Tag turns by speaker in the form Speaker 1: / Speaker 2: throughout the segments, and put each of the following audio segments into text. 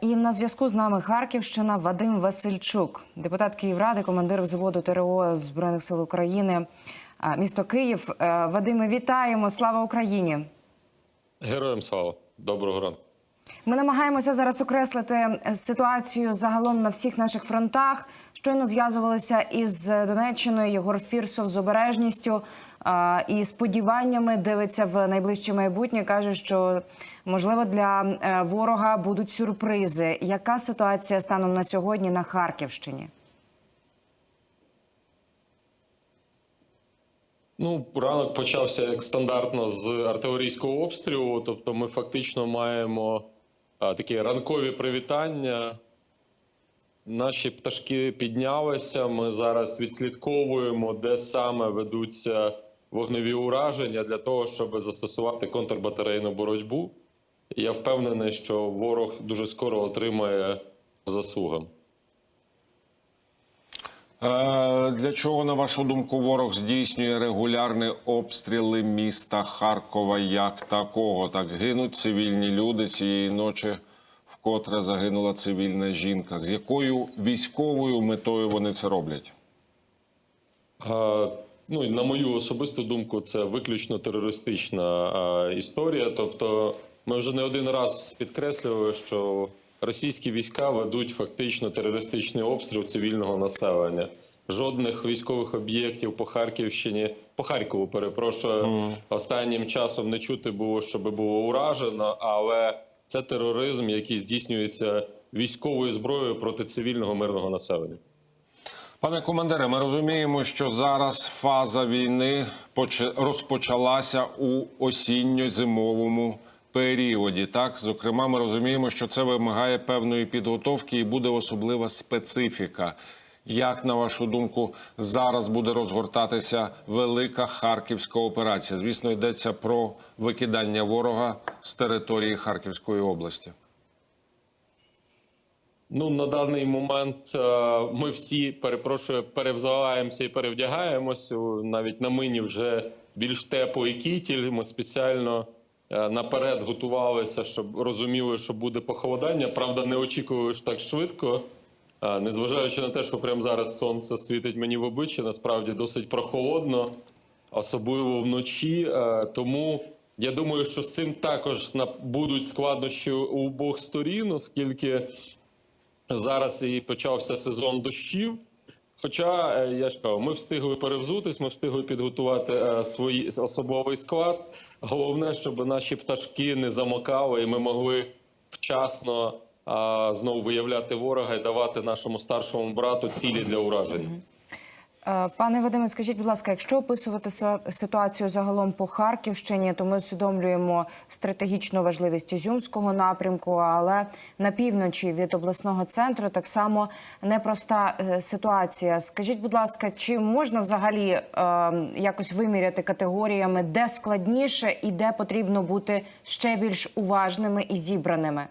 Speaker 1: І на зв'язку з нами Харківщина Вадим Васильчук, депутат Київради, командир взводу ТРО Збройних сил України, місто Київ. Е, Вадиме, вітаємо! Слава Україні!
Speaker 2: Героям слава, доброго ранку.
Speaker 1: Ми намагаємося зараз окреслити ситуацію загалом на всіх наших фронтах. Щойно зв'язувалися із Донеччиною Єгор Фірсов з обережністю а, і сподіваннями дивиться в найближче майбутнє. каже, що можливо для е, ворога будуть сюрпризи. Яка ситуація станом на сьогодні на Харківщині?
Speaker 2: Ну, ранок почався як стандартно з артилерійського обстрілу. Тобто, ми фактично маємо такі ранкові привітання. Наші пташки піднялися. Ми зараз відслідковуємо, де саме ведуться вогневі ураження для того, щоб застосувати контрбатарейну боротьбу. Я впевнений, що ворог дуже скоро отримає заслугам.
Speaker 3: Е, Для чого, на вашу думку, ворог здійснює регулярні обстріли міста Харкова як такого? Так гинуть цивільні люди цієї ночі, вкотре загинула цивільна жінка. З якою військовою метою вони це роблять?
Speaker 2: А, Ну і на мою особисту думку, це виключно терористична а, історія. Тобто, ми вже не один раз підкреслювали, що російські війська ведуть фактично терористичний обстріл цивільного населення. Жодних військових об'єктів по Харківщині, по Харкову, перепрошую, останнім часом не чути було, щоб було уражено, але це тероризм, який здійснюється військовою зброєю проти цивільного мирного населення.
Speaker 3: Пане командире, ми розуміємо, що зараз фаза війни розпочалася у осінньо-зимовому періоді. Так, зокрема, ми розуміємо, що це вимагає певної підготовки і буде особлива специфіка. Як на вашу думку, зараз буде розгортатися велика харківська операція? Звісно, йдеться про викидання ворога з території Харківської області.
Speaker 2: Ну на даний момент е, ми всі перепрошую, перевзуваємося і перевдягаємося. Навіть на мині вже більш теплий кітіль. Ми спеціально наперед готувалися, щоб розуміли, що буде похолодання. Правда, не очікували так швидко. Е, Незважаючи на те, що прямо зараз сонце світить мені в обличчя, насправді досить прохолодно, особливо вночі. Е, Тому я думаю, що з цим також будуть складнощі у обох сторін, оскільки зараз і почався сезон дощів. Хоча е, я ж кажу, ми встигли перевзутись, ми встигли підготувати е, свій особовий склад. Головне, щоб наші пташки не замокали, і ми могли вчасно е, знову виявляти ворога і давати нашому старшому брату цілі для ураження.
Speaker 1: Е, Пане Вадиме, скажіть, будь ласка, якщо описувати ситуацію загалом по Харківщині, то ми усвідомлюємо стратегічну важливість Ізюмського напрямку, але на півночі від обласного центру так само непроста е, ситуація. Скажіть, будь ласка, чи можна взагалі е, якось виміряти категоріями, де складніше і де потрібно бути ще більш уважними і зібраними?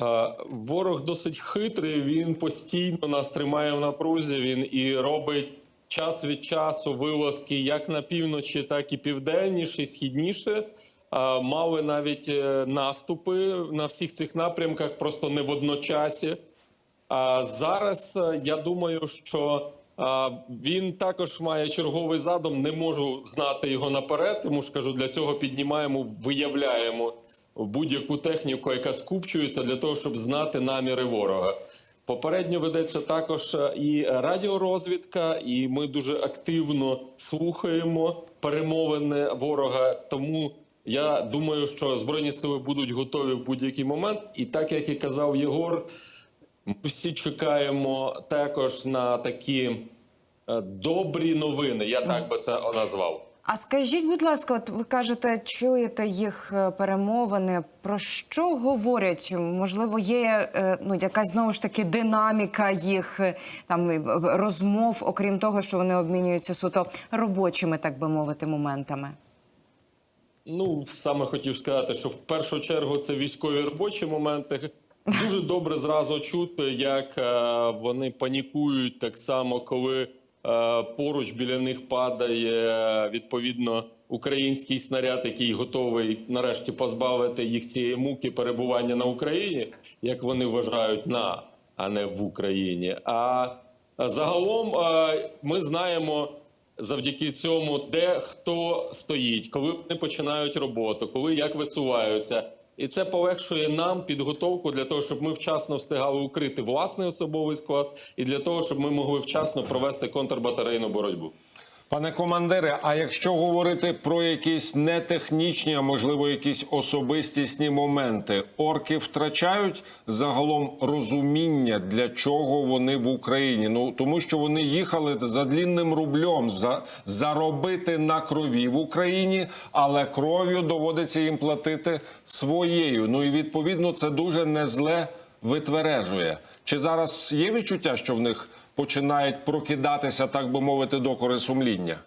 Speaker 2: Е, Ворог досить хитрий. Він постійно нас тримає в напрузі. Він і робить час від часу вилазки як на півночі, так і південніше, і східніше. Е, Мали навіть е, наступи на всіх цих напрямках, просто не водночасі. А зараз я думаю, що він також має черговий задум. Не можу знати його наперед. Тому ж кажу, для цього піднімаємо, виявляємо в будь-яку техніку, яка скупчується, для того, щоб знати наміри ворога. Попередньо ведеться також е, і радіорозвідка, і ми дуже активно слухаємо перемовини ворога. Тому я думаю, що збройні сили будуть готові в будь-який момент. І так як і казав Єгор, ми всі чекаємо також на такі е, добрі новини. Я так би це назвав.
Speaker 1: А скажіть, будь ласка, от ви кажете, чуєте їх е, перемовини. Про що говорять? Можливо, є е, ну якась знову ж таки динаміка їх е, там розмов, окрім того, що вони обмінюються суто робочими, так би мовити, моментами.
Speaker 2: Ну, саме хотів сказати, що в першу чергу це військові робочі моменти. Дуже добре зразу чути, як вони панікують так само, коли поруч біля них падає е, відповідно український снаряд, який готовий нарешті позбавити їх цієї муки перебування на Україні, як вони вважають, на а не в Україні. А загалом е, ми знаємо завдяки цьому, де хто стоїть, коли вони починають роботу, коли як висуваються. І це полегшує нам підготовку для того, щоб ми вчасно встигали укрити власний особовий склад, і для того, щоб ми могли вчасно провести контрбатарейну боротьбу.
Speaker 3: Пане командире, а якщо говорити про якісь не технічні, а можливо якісь особистісні моменти, орки втрачають загалом розуміння, для чого вони в Україні. Ну тому що вони їхали за длінним рублем за заробити на крові в Україні, але кров'ю доводиться їм платити своєю. Ну і відповідно це дуже незле витвережує. Чи зараз є відчуття, що в них починають прокидатися, так би мовити, докори сумління?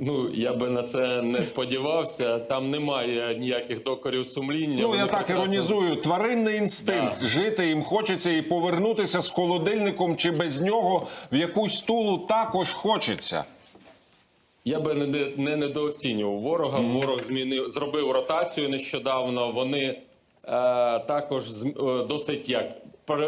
Speaker 2: Ну я би на це не сподівався. Там немає ніяких докорів сумління.
Speaker 3: Ну
Speaker 2: Вони
Speaker 3: я так
Speaker 2: прекрасно
Speaker 3: іронізую. Тваринний інстинкт жити їм хочеться і повернутися з холодильником чи без нього в якусь стулу також хочеться.
Speaker 2: Я би не, не недооцінював ворога. Ворог змінив зробив ротацію нещодавно. Вони е, також е, досить як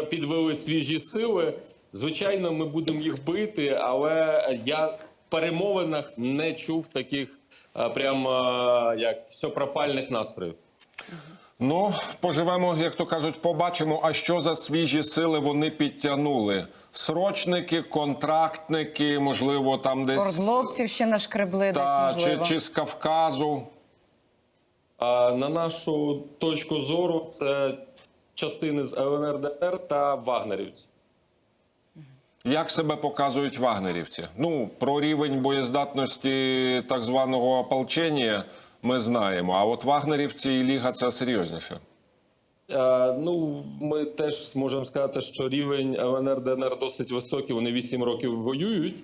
Speaker 2: підвели свіжі сили. Звичайно, ми будемо їх бити, але я в перемовинах не чув таких е, прям е, як всепропальних настроїв.
Speaker 3: Ну, поживемо, як то кажуть, побачимо, а що за свіжі сили вони підтягнули. Срочники, контрактники, можливо, там десь
Speaker 1: Ордловців ще нашкребли
Speaker 3: та,
Speaker 1: десь,
Speaker 3: чи,
Speaker 1: можливо.
Speaker 3: чи з Кавказу.
Speaker 2: А на нашу точку зору, це частини з ЛНР ДНР та вагнерівців.
Speaker 3: Як себе показують вагнерівці? Ну, про рівень боєздатності так званого ополчення ми знаємо. А от вагнерівці і Ліга це серйозніше.
Speaker 2: Е, ну, ми теж можемо сказати, що рівень ЛНР ДНР досить високий. Вони 8 років воюють,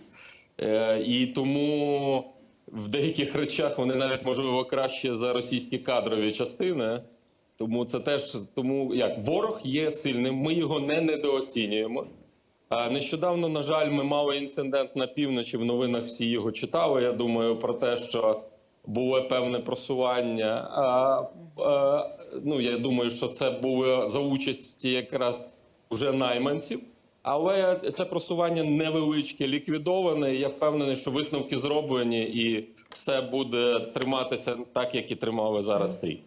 Speaker 2: е, і тому в деяких речах вони навіть можливо краще за російські кадрові частини. Тому це теж тому як ворог є сильним. Ми його не недооцінюємо. А нещодавно, на жаль, ми мали інцидент на півночі. В новинах всі його читали. Я думаю про те, що було певне просування. А, а, ну я думаю, що це було за участі якраз вже найманців. Але це просування невеличке, ліквідоване. і Я впевнений, що висновки зроблені, і все буде триматися так, як і тримали зараз стрій.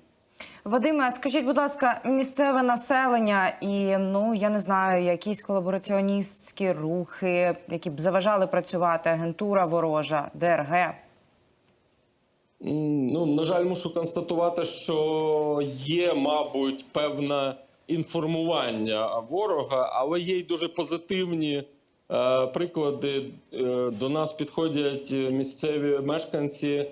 Speaker 1: Вадиме, скажіть, будь ласка, місцеве населення і ну я не знаю, якісь колабораціоністські рухи, які б заважали працювати агентура ворожа, ДРГ.
Speaker 2: Ну, на жаль, мушу констатувати, що є, мабуть, певне інформування ворога, але є й дуже позитивні приклади. Е, до нас підходять місцеві мешканці, е,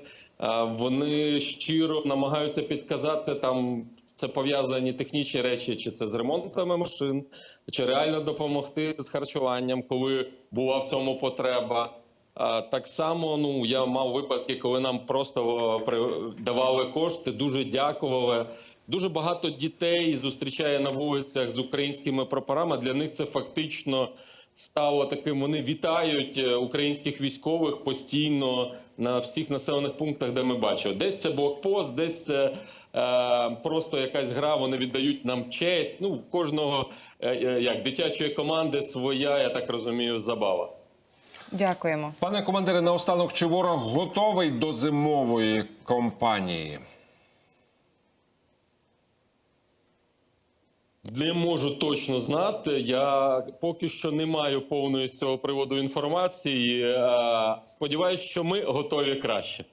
Speaker 2: вони щиро намагаються підказати там. Це пов'язані технічні речі, чи це з ремонтами машин, чи реально допомогти з харчуванням, коли була в цьому потреба. Так само, ну я мав випадки, коли нам просто давали кошти, дуже дякували. Дуже багато дітей зустрічає на вулицях з українськими прапорами. Для них це фактично стало таким. Вони вітають е, українських військових постійно на всіх населених пунктах, де ми бачили. Десь це блокпост, десь це е, просто якась гра. Вони віддають нам честь. Ну в кожного е, е, як дитячої команди своя, я так розумію, забава.
Speaker 1: Дякуємо.
Speaker 3: Пане командире, наостанок, чи ворог готовий до зимової кампанії?
Speaker 2: Не можу точно знати. Я поки що не маю повної з цього приводу інформації. Е, Сподіваюсь, що ми готові краще.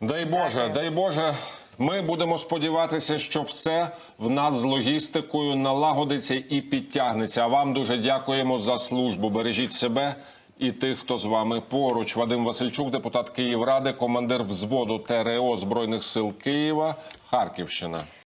Speaker 3: Дай Боже, дай Боже. Ми будемо сподіватися, що все в нас з логістикою налагодиться і підтягнеться. А вам дуже дякуємо за службу. Бережіть себе і тих, хто з вами поруч. Вадим Васильчук, депутат Київради, командир взводу ТРО Збройних сил Києва, Харківщина.